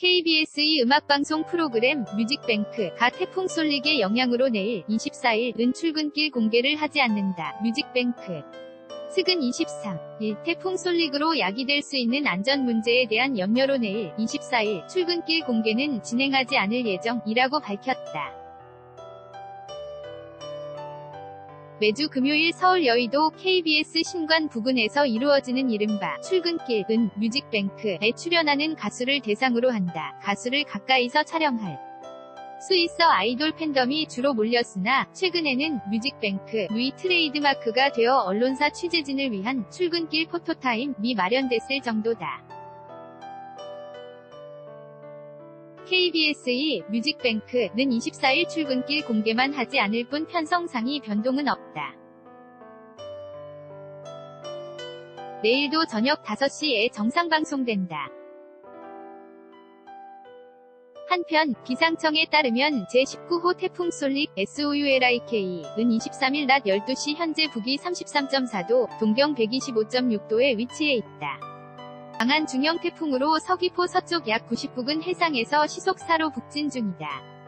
KBS의 음악방송 프로그램 뮤직뱅크가 태풍 쏠릭의 영향으로 내일 24일은 출근길 공개를 하지 않는다. 뮤직뱅크 측은 23, 일 태풍 쏠릭으로 야기될 수 있는 안전 문제에 대한 염려로 내일 24일 출근길 공개는 진행하지 않을 예정이라고 밝혔다. 매주 금요일 서울 여의도 KBS 신관 부근에서 이루어지는 이른바 출근길은 뮤직뱅크에 출연하는 가수를 대상으로 한다. 가수를 가까이서 촬영할 수 있어 아이돌 팬덤이 주로 몰렸으나 최근에는 뮤직뱅크의 트레이드마크가 되어 언론사 취재진을 위한 출근길 포토타임이 마련됐을 정도다. KBS의 뮤직뱅크는 24일 출근길 공개만 하지 않을 뿐 편성상의 변동은 없다. 내일도 저녁 5시에 정상 방송된다. 한편 기상청에 따르면 제19호 태풍 솔릭 SOULIK은 23일 낮 12시 현재 북위 33.4도, 동경 125.6도에 위치해 있다. 강한 중형 태풍으로 서귀포 서쪽 약 90부근 해상에서 시속 4로 북진 중이다.